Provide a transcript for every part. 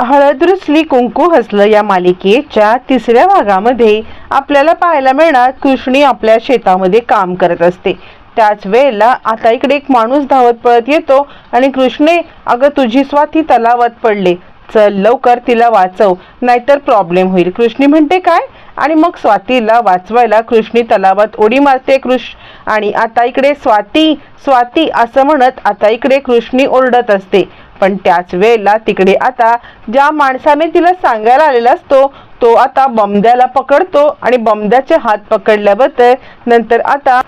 हळद रुसली कुंकू हसलं या मालिकेच्या तिसऱ्या भागामध्ये आपल्याला पाहायला मिळणार कृष्णी आपल्या शेतामध्ये काम करत असते. त्याच वेळेला आता इकडे एक माणूस धावत पळत येतो आणि कृष्णे अगं तुझी स्वाती तलावात पडले. चल लवकर तिला वाचव नाहीतर प्रॉब्लेम होईल. कृष्णी म्हणते काय? आणि मग स्वातीला वाचवायला कृष्णी तलावात उडी मारते कृष्ण आणि आता इकडे स्वाती स्वाती असं म्हणत आता इकडे कृष्णी ओरडत असते. पण त्याच वेळेला तिकडे आता ज्या माणसाने तिला सांगायला आलेला असतो तो आता बमद्याला पकडतो आणि बमद्याचे हात पकडल्याबद्दल नंतर आता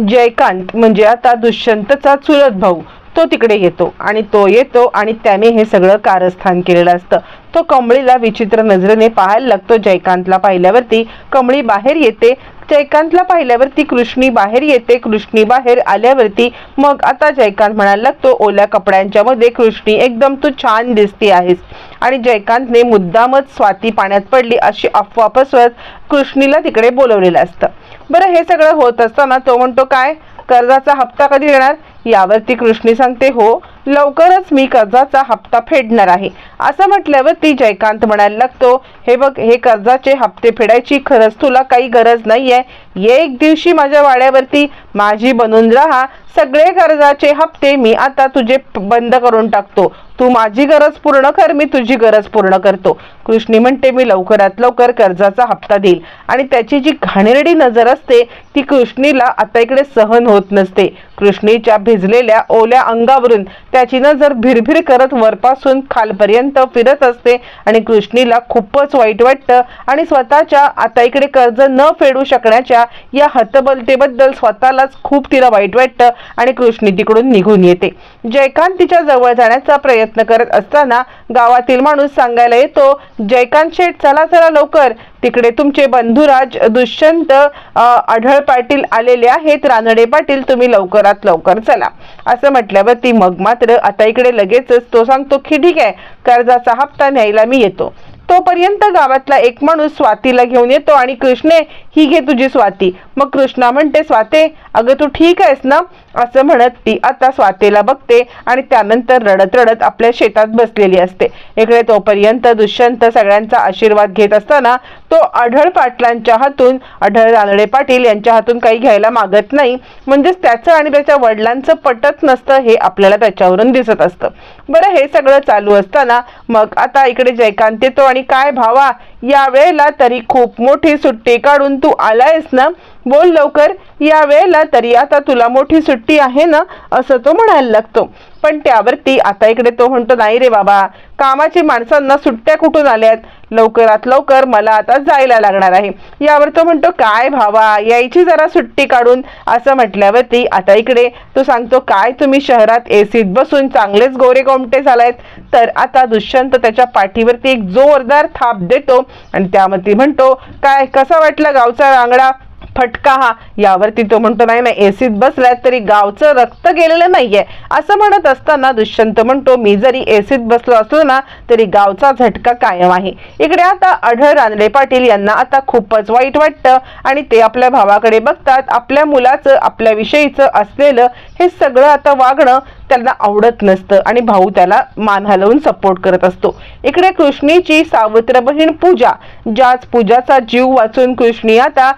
जयकांत म्हणजे आता दुष्यंतचा चुलत भाऊ तो तिकडे येतो आणि तो येतो आणि त्याने हे सगळं कारस्थान केलेलं असतं. तो कमळीला विचित्र नजरेने पाहायला लागतो जयकांतला पाहिल्यावरती. कमळी बाहेर येते जयकांतला पाहिल्यावरती कृष्णी बाहेर येते. कृष्णी बाहेर आल्यावरती मग आता जयकांत म्हणायला लागतो ओल्या कपड्यांच्या मध्ये कृष्णी एकदम तू छान दिसती आहेस. आणि जयकांतने मुद्दामच स्वाती पाण्यात पडली अशी अफवा पसरत कृष्णीला तिकडे बोलवलेलं असतं. बरं हे सगळं होत असताना तो म्हणतो काय? कर्जाचा हप्ता कधी देणार यावरती कृष्णी सांगते हो लवकरच मी कर्जाचा हप्ता फेडणार आहे. असं म्हटल्यावरती जयकांत म्हणायला लागतो हे बघ हे कर्जाचे हप्ते फेडायची खरंच तुला काही गरज नाहीये. ये एक दिवशी माझ्या वाड्यावरती माझी बनून राहा. सगळे कर्जाचे हप्ते मी आता तुझे बंद करून टाकतो. तू माझी गरज पूर्ण कर मी तुझी गरज पूर्ण करतो. कृष्णी म्हणते मी लवकरात लवकर कर्जाचा हप्ता देईल. आणि त्याची जी घाणेरडी नजर असते ती कृष्णीला आता इकडे सहन होत नसते. कृष्णीच्या भिजलेल्या ओल्या अंगावरून त्याची नजर भिरभिर करत वरपासून खालपर्यंत फिरत असते आणि कृष्णीला खूपच वाईट वाटतं आणि स्वतःच्या आता इकडे कर्ज न फेडू शकण्याच्या या हतबलतेबद्दल स्वतःला स्वतःलाच खूप तिला वाईट वाटतं आणि कृष्णी तिकडून निघून येते. जयकांत तिच्या जवळ जाण्याचा प्रयत्न करत असताना गावातील माणूस सांगायला येतो जयकांत शेठ चला चला लवकर. तिकडे तुमचे बंधुराज दुष्यंत आढळ पाटील आलेले आहेत. रानडे पाटील तुम्ही लवकरात लवकर चला. असं म्हटल्यावरती मग मात्र आता इकडे लगेचच. तो सांगतो की ठीक आहे. कर्जाचा हप्ता न्यायला मी येतो. तोपर्यंत गावातला एक माणूस स्वातीला घेऊन येतो आणि कृष्णे ही घे तुझी स्वाती. मग कृष्णा म्हणते स्वाते अगं तू ठीक आहेस ना? असं म्हणत ती आता स्वातीला बघते आणि त्यानंतर रडत रडत आपल्या शेतात बसलेली असते. इकडे तोपर्यंत दुष्यंत सगळ्यांचा आशीर्वाद घेत असताना तो आढळ पाटलांच्या हातून आढळ रानडे पाटील यांच्या हातून काही घ्यायला मागत नाही. म्हणजेच त्याचं आणि त्याच्या वडिलांचं पटत नसतं हे आपल्याला त्याच्यावरून दिसत असतं. बरं हे सगळं चालू असताना मग आता इकडे जयकांत येतो आणि काय भावा या वेळेला तरी खूप मोठी सुट्टी काढून तू आलायस ना? बोल लवकर. या वेळेला तरी आता तुला मोठी सुट्टी आहे ना? असं तो म्हणायला लागतो. पण त्यावरती आता इकडे तो म्हणतो नाही रे बाबा कामाची माणसांना सुट्ट्या कुठून आल्यात? लवकरात लवकर मला आता जायला लागणार आहे. यावर तो म्हणतो काय भावा यायची जरा सुट्टी काढून. असं म्हटल्यावरती आता इकडे तो सांगतो काय तुम्ही शहरात एसीत बसून चांगलेच गोरे कोमटे झालायत. तर आता दुष्यंत त्याच्या पाठीवरती एक जोरदार थाप देतो आणि त्यामध्ये म्हणतो काय कसा वाटला गावचा रांगडा? फटका हा. यावरती तो म्हणतो नाही ना एसीत बसलाय तरी गावचं रक्त गेलेलं नाहीये. असं म्हणत असताना दुष्यंत म्हणतो मी जरी एसीत बसलो असलो ना तरी गावचा झटका कायम आहे. इकडे आता अढळ रानडे पाटील यांना आता खूपच वाईट वाटतं आणि ते आपल्या भावाकडे बघतात आपल्या मुलाचं आपल्या विषयीचं असलेलं हे सगळं आता वागणं त्यांना आवडत नसतं आणि भाऊ त्याला मान हलवून सपोर्ट करत असतो. इकडे कृष्णीची सावत्र बहीण पूजा. ज्याच पूजाचा जीव वाचून कृष्णी आता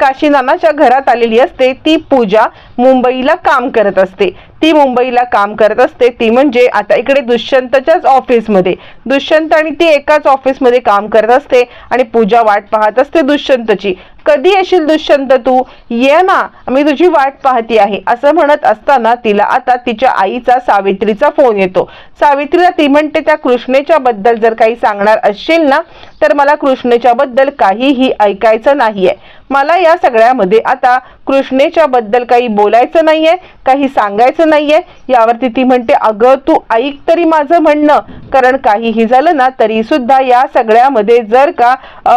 काशीनानाच्या घरात आलेली असते. ती पूजा मुंबईला काम करत असते. ती मुंबईला काम करत असते. ती म्हणजे आता इकडे दुष्यंतच्याच ऑफिसमध्ये. दुष्यंत आणि ती एकाच ऑफिसमध्ये काम करत असते आणि पूजा वाट पाहत असते दुष्यंतची. कधी येशील दुष्यंत तू? ये ना मी तुझी वाट पाहती आहे. असं म्हणत असताना तिला आता तिच्या आईचा सावित्रीचा फोन येतो. सावित्रीला ती म्हणते त्या कृष्णेच्या बद्दल जर काही सांगणार असशील ना तर मला कृष्णेच्या बद्दल काहीही ऐकायचं नाहीये. मला या सगळ्यामध्ये आता कृष्णेच्या बद्दल काही बोलायचं नाहीये काही सांगायचं नाहीये. यावरती ती म्हणते अगं तू ऐक तरी माझं म्हणणं. कारण काहीही झालं ना तरी सुद्धा या सगळ्यामध्ये जर का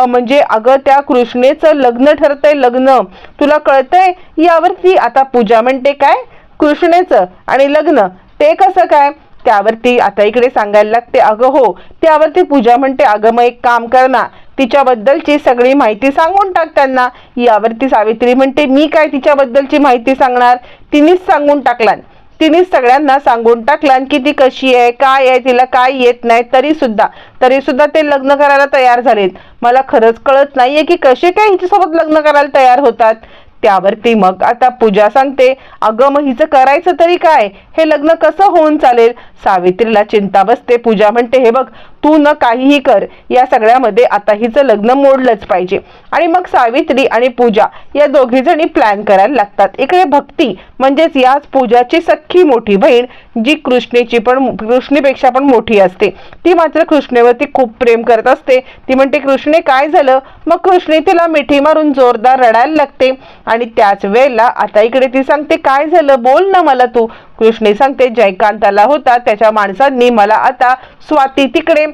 म्हणजे अगं त्या कृष्णेचं लग्न ठरतंय लग्न. तुला कळतंय? यावरती आता पूजा म्हणते काय? कृष्णेचं आणि लग्न. ते कसं काय? त्यावरती आता इकडे सांगायला लागते अगं हो. त्यावरती पूजा म्हणते अगं मग एक काम कर ना. तिच्याबद्दलची सगळी माहिती सांगून टाक त्यांना. यावरती सावित्री म्हणते मी काय तिच्याबद्दलची माहिती सांगणार? तिनेच सांगून टाकलान. तिनेच सगळ्यांना सांगून टाकलान आणि की ती कशी आहे काय आहे तिला काय येत नाही तरी सुद्धा तरी सुद्धा ते लग्न करायला तयार झालेत. मला खरंच कळत नाहीये की कसे काय हिच्यासोबत लग्न करायला तयार होतात. त्यावरती मग आता पूजा सांगते अगं मग हिचं करायचं तरी काय? हे लग्न कसं होऊन चालेल? सावित्रीला चिंता बसते. पूजा म्हणते हे बघ तू न काहीही कर. या सगळ्यामध्ये आता हिचं लग्न मोडलंच पाहिजे. आणि मग सावित्री आणि पूजा या दोघी जणी प्लॅन करायला लागतात. इकडे भक्ती म्हणजेच याच पूजाची सख्खी मोठी बहीण जी कृष्णेची पण कृष्णेपेक्षा पण मोठी असते. ती मात्र कृष्णेवरती खूप प्रेम करत असते. ती म्हणते कृष्णे काय झालं? मग कृष्णे तिला मिठी मारून जोरदार रडायला लागते. आणि त्याच वेळेला आता इकडे ती सांगते काय झालं? बोल ना मला तू. कृष्णे सांगते जयकांताला होता त्याच्या माणसांनी मला आता स्वाती तिकडे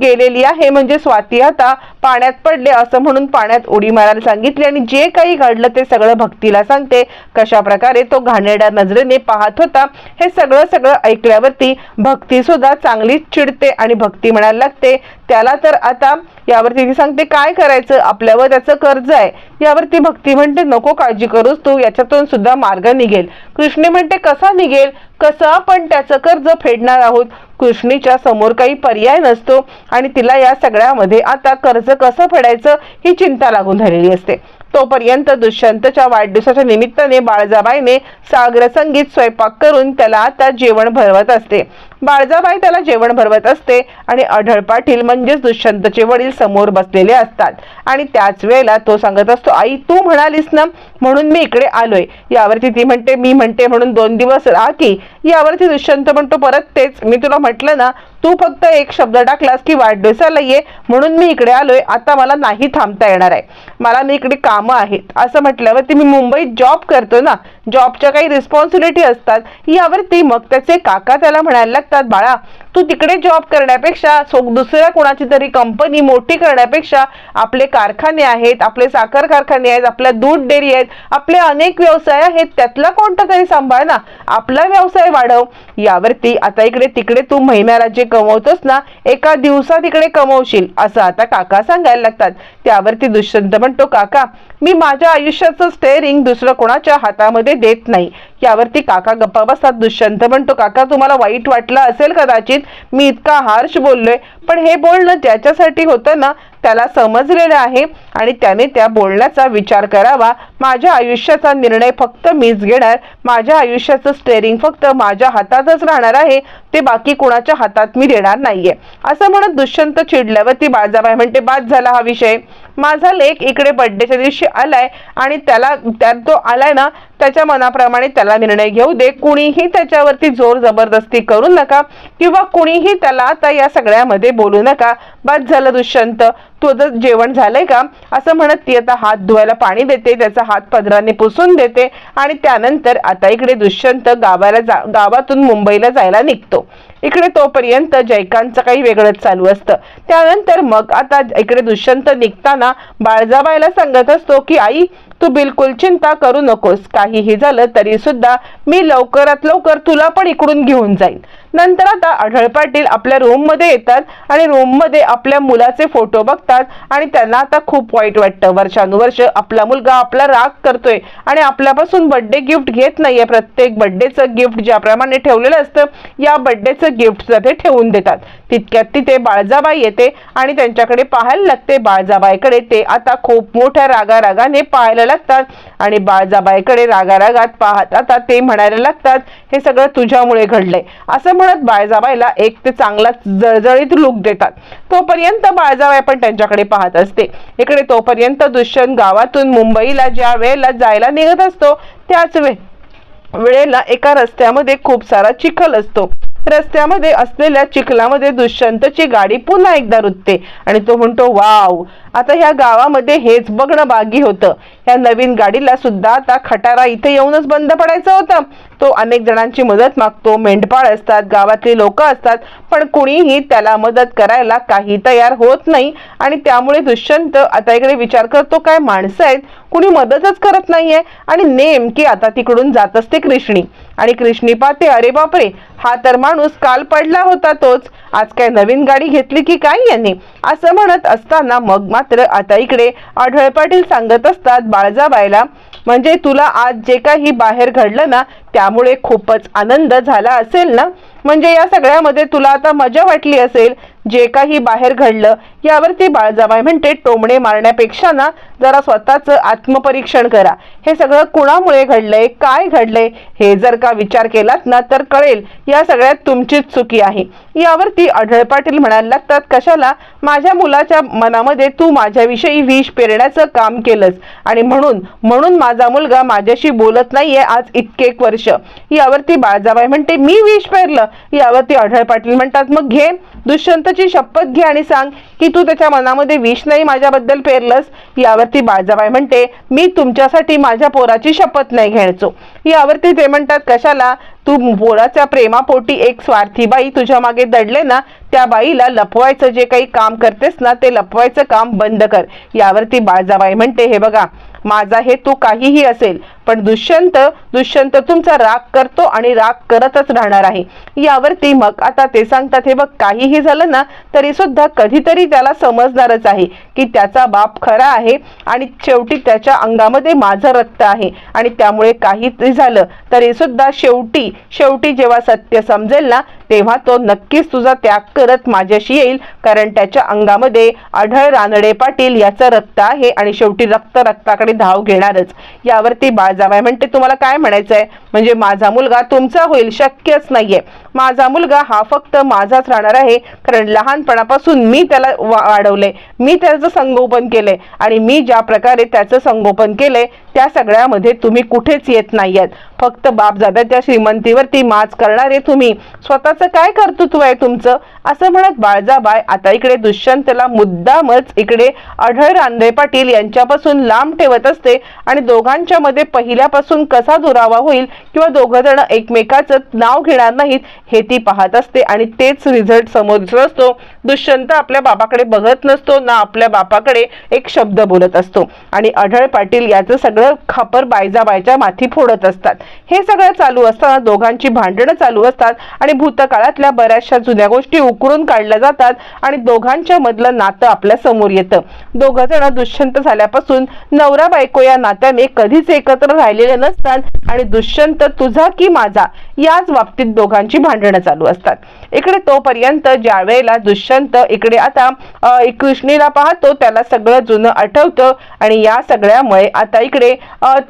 गेलेली आहे. म्हणजे स्वाती आता पाण्यात पडले असं म्हणून पाण्यात उडी मारायला सांगितली आणि जे काही घडलं ते सगळं भक्तीला सांगते. कशा प्रकारे तो घाणेरड्या नजरेने पाहत होता हे सगळं सगळं ऐकल्यावरती भक्ती सुद्धा चांगलीच चिडते आणि भक्ती म्हणायला लागते त्याला तर आता यावरती ती सांगते काय करायचं? आपल्यावर त्याचं कर्ज आहे. यावरती भक्ती म्हणते नको काळजी करूस तू याच्यातून सुद्धा मार्ग निघेल. कृष्णी म्हणते कसा निघेल? कसं आपण त्याचं कर्ज फेडणार आहोत? कृष्णीच्या समोर काही पर्याय नसतो आणि तिला या सगळ्यामध्ये आता कर्ज कसं फेडायचं ही चिंता लागून झालेली असते. तोपर्यंत दुष्यंतच्या वाढदिवसाच्या निमित्ताने बाळजाबाईने सागर संगीत स्वयंपाक करून त्याला आता जेवण भरवत असते. बाळजाबाई त्याला जेवण भरवत असते आणि अढळ पाटील म्हणजेच दुष्यंतचे वडील समोर बसलेले असतात. आणि त्याच वेळेला तो सांगत असतो आई तू म्हणालीस ना म्हणून मी इकडे आलोय. यावरती ती म्हणते मी म्हणते म्हणून दोन दिवस राहा की. यावरती दुष्यंत म्हणतो परत तेच मी तुला म्हटलं ना तू फक्त एक शब्द टाकलास की वाढदिवसाला ये म्हणून मी इकडे आलोय आता मला नाही थांबता येणार आहे. मला मी इकडे कामं आहेत. असं म्हटल्यावरती मी मुंबईत जॉब करतो ना जॉबच्या काही रिस्पॉन्सिबिलिटी असतात यावरती मग त्याचे काका त्याला म्हणायला लागतात बाळा. तू तिकडे जॉब करण्यापेक्षा दुसऱ्या कोणाची तरी कंपनी मोठी करण्यापेक्षा आपले कारखाने आहेत आपले साखर कारखाने आहेत आपल्या दूध डेअरी आहेत आपले अनेक व्यवसाय आहेत त्यातला कोणता तरी सांभाळ ना. आपला व्यवसाय वाढव. यावरती आता इकडे तिकडे तू महिन्याला जे कमवतोस ना एका दिवसात इकडे कमवशील असं आता काका सांगायला लागतात. त्यावरती दुष्यंत म्हणतो काका मी माझ्या आयुष्याचं स्टेअरिंग दुसरं कोणाच्या हातामध्ये देत नाही. यावरती काका गप्पा बसतात दुष्यंत म्हणतो काका तुम्हाला वाईट वाटलं असेल कदाचित? मी इतका हार्श बोललोय. पण हे बोलणं ज्याच्यासाठी होतं ना त्याला समजलेलं आहे आणि त्याने त्या बोलण्याचा विचार करावा. माझ्या आयुष्याचा निर्णय फक्त मीच घेणार. माझ्या आयुष्याचं स्टेअरिंग फक्त माझ्या हातातच राहणार आहे. ते बाकी कोणाच्या हातात मी देणार नाहीये. असं म्हणत दुष्यंत चिडल्यावरती बाळजाबाई म्हणते बाद झाला हा विषय. माझा लेख इकडे बर्थडेच्या दिवशी आलाय आणि त्याला त्या तो आलाय ना त्याच्या मनाप्रमाणे त्याला निर्णय घेऊ दे. कुणीही त्याच्यावरती जोर जबरदस्ती करू नका किंवा कुणीही त्याला आता या सगळ्यामध्ये बोलू नका. बाद झालं दुष्यंत. तुझं जेवण झालंय का? असं म्हणत ती आता हात धुवायला पाणी देते त्याचा हात पदराने पुसून देते आणि त्यानंतर आता इकडे दुष्यंत गावाला जा गावातून मुंबईला जायला निघतो. इकडे तोपर्यंत जयकांतचं काही वेगळंच चालू असतं. त्यानंतर मग आता इकडे दुष्यंत निघताना बाळजाबाईला सांगत असतो की आई तू बिलकुल चिंता करू नकोस. काहीही झालं तरी सुद्धा मी लवकरात लवकर तुला पण इकडून घेऊन जाईन. नंतर आता आढळ पाटील आपल्या रूममध्ये येतात आणि रूममध्ये आपल्या मुलाचे फोटो बघतात आणि त्यांना आता खूप वाईट वाटतं. वर्षानुवर्ष आपला मुलगा आपला राग करतोय आणि आपल्यापासून बर्थडे गिफ्ट घेत नाहीये. प्रत्येक बर्थडेचं गिफ्ट ज्याप्रमाणे ठेवलेलं असतं या बर्थडेचं गिफ्ट ते ठेवून देतात. तितक्यात तिथे बाळजाबाई येते आणि त्यांच्याकडे पाहायला लागते. बाळजाबाईकडे ते आता खूप मोठ्या रागारागाने पाहायला लागतात आणि बाळजाबाईकडे रागारागात पाहत आता ते म्हणायला लागतात हे सगळं तुझ्यामुळे घडलंय. असं म्हणत बाळजाबाईला एक ते चांगला जळजळीत लुक देतात. तोपर्यंत बाळजाबाई पण त्यांच्याकडे पाहत असते. इकडे तोपर्यंत दुष्यंत गावातून मुंबईला ज्या वेळेला जायला निघत असतो त्याच वेळ वेळेला एका रस्त्यामध्ये खूप सारा चिखल असतो. रस्त्यामध्ये असलेल्या चिखलामध्ये दुष्यंतची गाडी पुन्हा एकदा रुतते आणि तो म्हणतो वाव. आता ह्या गावामध्ये हेच बघणं बागी होतं. ह्या नवीन गाडीला सुद्धा आता खटारा इथे येऊनच बंद पडायचं होतं. तो अनेक जणांची मदत मागतो मेंढपाळ असतात गावातली लोक असतात पण कुणीही त्याला मदत करायला काही तयार होत नाही आणि त्यामुळे दुष्यंत आता इकडे विचार करतो काय माणसं आहेत? कुणी मदतच करत नाहीये. आणि नेमकी आता तिकडून जात असते कृष्णी. आणि कृष्णी पाहते अरे बापरे! हा तर माणूस काल पडला होता तोच. आज काय नवीन गाडी घेतली की काय यांनी? असं म्हणत असताना मग मात्र आता इकडे आढळ पाटील सांगत असतात बाळजाबाईला म्हणजे तुला आज जे काही बाहेर घडलं ना त्यामुळे खूपच आनंद झाला असेल ना? म्हणजे या सगळ्यामध्ये तुला आता मजा वाटली असेल जे काही बाहेर घडलं यावरती बाळजाबाई म्हणते टोमणे मारण्यापेक्षा ना जरा स्वतःचं आत्मपरीक्षण करा. हे सगळं कुणामुळे घडलंय काय घडलंय हे जर का विचार केलात ना तर कळेल या सगळ्यात तुमचीच चुकी आहे. यावरती अढळ पाटील म्हणायला लागतात कशाला? माझ्या मुलाच्या मनामध्ये तू माझ्याविषयी विष पेरण्याचं काम केलंस आणि म्हणून म्हणून माझा मुलगा माझ्याशी बोलत नाहीये आज इतके एक वर्ष. यावरती बाळजाबाई म्हणते मी विष पेरलं यावरती अढळ पाटील म्हणतात मग घे दुष्यंतची शपथ घे आणि सांग की तू त्याच्या मनामध्ये विष नाही माझ्याबद्दल पेरलंस. यावरती बाळजाबाई म्हणते मी तुमच्यासाठी माझ्या पोराची शपथ नाही घ्यायचो यावरती ते म्हणतात कशाला? तू पोराच्या प्रेमापोटी एक स्वार्थी बाई तुझ्या मागे दडले ना त्या बाईला लपवायचं जे काही काम करतेस ना ते लपवायचं काम बंद कर. यावरती बाळजाबाई म्हणते हे बघा माझा हेतू काहीही असेल पण दुष्यंत दुष्यंत तुमचा राग करतो आणि राग करतच राहणार आहे. यावरती मग आता ते सांगतात हे बघ काहीही झालं ना तरी सुद्धा कधीतरी त्याला समजणारच आहे की त्याचा बाप खरा आहे आणि शेवटी त्याच्या अंगामध्ये माझं रक्त आहे आणि त्यामुळे काहीतरी झालं तरी सुद्धा शेवटी शेवटी जेव्हा सत्य समजेल ना तेव्हा तो नक्कीच तुझा त्याग करत माझ्याशी येईल कारण त्याच्या अंगामध्ये आढळ रानडे पाटील याचं रक्त आहे आणि शेवटी रक्त रक्ताकडे धाव घेणारच. यावरती बाळजाबाई म्हणते तुम्हाला काय म्हणायचंय? म्हणजे माझा मुलगा तुमचा होईल शक्यच नाहीये. माझा मुलगा हा फक्त माझाच राहणार आहे. कारण लहानपणापासून मी त्याला वा- वाढवलंय मी त्याचं संगोपन केलंय आणि मी ज्या प्रकारे त्याचं संगोपन केलंय त्या सगळ्यामध्ये तुम्ही कुठेच येत नाही आहेत फक्त बापजाद्याच्या श्रीमंतीवरती माच करणारे तुम्ही. स्वतःचं काय कर्तृत्व आहे तुमचं? असं म्हणत बाळजाबाय आता इकडे दुष्यंतला मुद्दामच इकडे अढळ रांधे पाटील यांच्यापासून लांब ठेवत असते. आणि दोघांच्या मध्ये पहिल्यापासून कसा दुरावा होईल किंवा दोघ जण एकमेकाचं नाव घेणार नाहीत हे ती पाहत असते आणि तेच रिझल्ट समोर असतो. दुष्यंत आपल्या बाबाकडे बघत नसतो ना आपल्या बापाकडे एक शब्द बोलत असतो. आणि अढळ पाटील याचं सगळं खापर बायजाबायच्या माथी फोडत असतात. हे सगळं चालू असताना दोघांची भांडणं चालू असतात आणि भूतकाळातल्या बऱ्याचशा जुन्या गोष्टी उकरून काढल्या जातात आणि दोघांच्या मधलं नातं आपल्यासमोर येतं. दोघं जण दुष्यंत झाल्यापासून नवरा बायको या नात्याने कधीच एकत्र राहिलेले नसतात आणि दुष्यंत तुझा की माझा याच बाबतीत दोघांची भांडण चालू असतात. इकडे तोपर्यंत ज्या वेळेला दुष्यंत इकडे आता कृष्णीला पाहतो त्याला सगळं जुनं आठवतं आणि या सगळ्यामुळे आता इकडे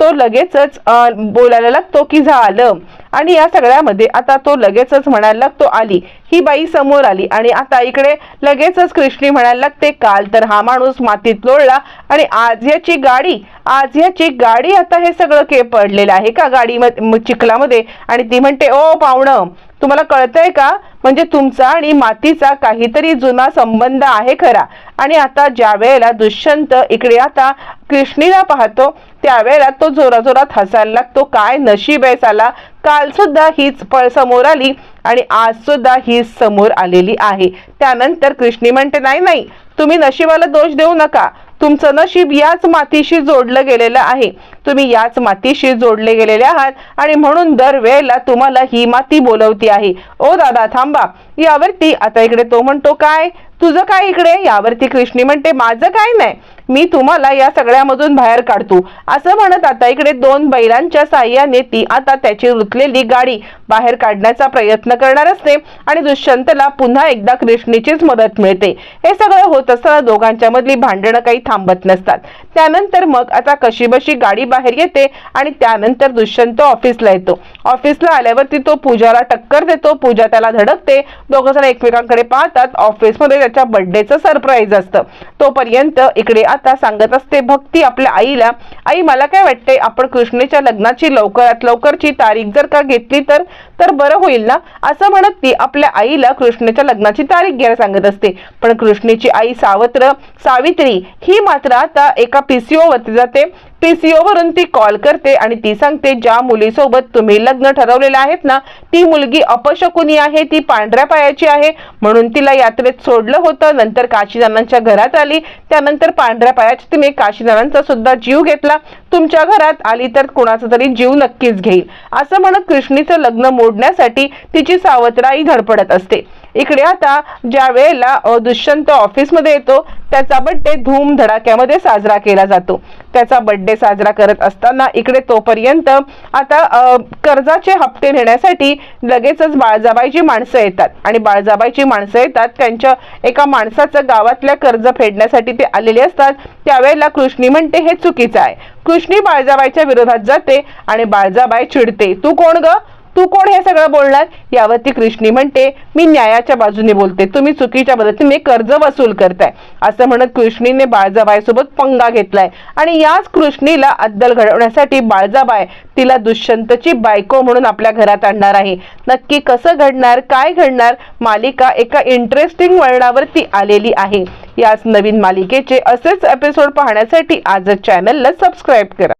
तो लगेचच बोलायला लागतो की झालं. आणि या सगळ्यामध्ये आता तो लगेचच म्हणायला लागतो आली. ही बाई समोर आली आणि आता इकडे लगेचच कृष्णी म्हणायला लागते काल तर हा माणूस मातीत लोळला आणि आज याची गाडी आज याची गाडी आता हे सगळं के पडलेलं आहे का? गाडी चिखलामध्ये. आणि ती म्हणते ओ पाहुणं तुम्हाला कळतंय का? म्हणजे तुमचा आणि मातीचा काहीतरी जुना संबंध आहे खरा. आणि आता ज्या वेळेला दुष्यंत इकडे आता कृष्णीला पाहतो त्यावेळेला तो जोराजोरात हसायला लागतो. काय नशीब आहे साला. काल सुद्धा हीच पळ समोर आली आणि आज सुद्धा हीच समोर आलेली आहे. त्यानंतर कृष्णी म्हणते नाही नाही तुम्ही नशिबाला दोष देऊ नका. तुमचं नशीब याच मातीशी जोडलं गेलेलं आहे. तुम्ही याच मातीशी जोडले गेलेले आहात आणि म्हणून दरवेळेला तुम्हाला ही माती बोलवती आहे. ओ दादा थांबा. यावरती आता इकडे तो म्हणतो काय? तुझं काय इकडे? यावरती कृष्णी म्हणते माझं काय नाही. मी तुम्हाला या सगळ्यामधून बाहेर काढतो. असं म्हणत आता इकडे दोन बैलांच्या साह्याने ती आता त्याची रुतलेली गाडी बाहेर काढण्याचा प्रयत्न करणार असते आणि दुष्यंतला पुन्हा एकदा कृष्णीचीच मदत मिळते. हे सगळं होत असताना दोघांच्या मधली भांडणं काही थांबत नसतात. त्यानंतर मग आता कशी बशी गाडी बाहेर येते आणि त्यानंतर दुष्यंत ऑफिसला येतो. ऑफिसला आल्यावरती तो पूजाला टक्कर देतो. पूजा त्याला धडकते. दोघं जण एकमेकांकडे पाहतात. ऑफिसमध्ये त्याच्या बर्थडेचं सरप्राईज असतं. तोपर्यंत इकडे आता सांगत असते भक्ती आपल्या आईला आई मला काय वाटते आपण कृष्णेच्या लग्नाची लवकरात लवकरची तारीख जर का घेतली तर तर बरं होईल ना? असं म्हणत ती आपल्या आईला कृष्णेच्या लग्नाची तारीख घ्यायला सांगत असते. पण कृष्णेची आई सावत्र सावित्री ही मात्र आता एका पीसीओ वरती जाते. पीसीओ म्हणून ती कॉल करते आणि ती सांगते ज्या मुलीसोबत तुम्ही लग्न ठरवलेलं आहेत ना ती मुलगी अपशकुनी आहे ती पांढऱ्या पायाची आहे. म्हणून तिला यात्रेत सोडलं होतं. नंतर काशीनानांच्या घरात आली. त्यानंतर पांढऱ्या पायाची तिने काशीनानांचा सुद्धा जीव घेतला. तुमच्या घरात आली तर कुणाचा तरी जीव नक्कीच घेईल. असं म्हणत कृष्णीचं लग्न मोडण्यासाठी तिची सावत्राई धडपडत असते. इकडे आता ज्या वेळेला दुष्यंत ऑफिसमध्ये येतो त्याचा बड्डे धूम धडाक्यामध्ये साजरा केला जातो. त्याचा बड्डे साजरा करत असताना इकडे तोपर्यंत आता कर्जाचे हप्ते नेण्यासाठी लगेचच बाळजाबाईची माणसं येतात. आणि बाळजाबाईची माणसं येतात त्यांच्या एका माणसाचं गावातल्या कर्ज फेडण्यासाठी ते आलेले असतात. त्यावेळेला कृष्णी म्हणते हे चुकीचं आहे. कृष्णी बाळजाबाईच्या विरोधात जाते आणि बाळजाबाई चिडते तू कोण ग? तू कोण हे सगळं बोलणार? यावरती कृष्णी म्हणते मी न्यायाच्या बाजूने बोलते. तुम्ही चुकीच्या मदतीने कर्ज वसूल करताय. असं म्हणत कृष्णीने बाळजाबाईसोबत पंगा घेतलाय. आणि याच कृष्णीला अद्दल घडवण्यासाठी बाळजाबाई तिला दुष्यंतची बायको म्हणून आपल्या घरात आणणार आहे. नक्की कसं घडणार काय घडणार? मालिका एका इंटरेस्टिंग वळणावरती आलेली आहे. याच नवीन मालिकेचे असेच एपिसोड पाहण्यासाठी आजच चॅनलला सबस्क्राईब करा.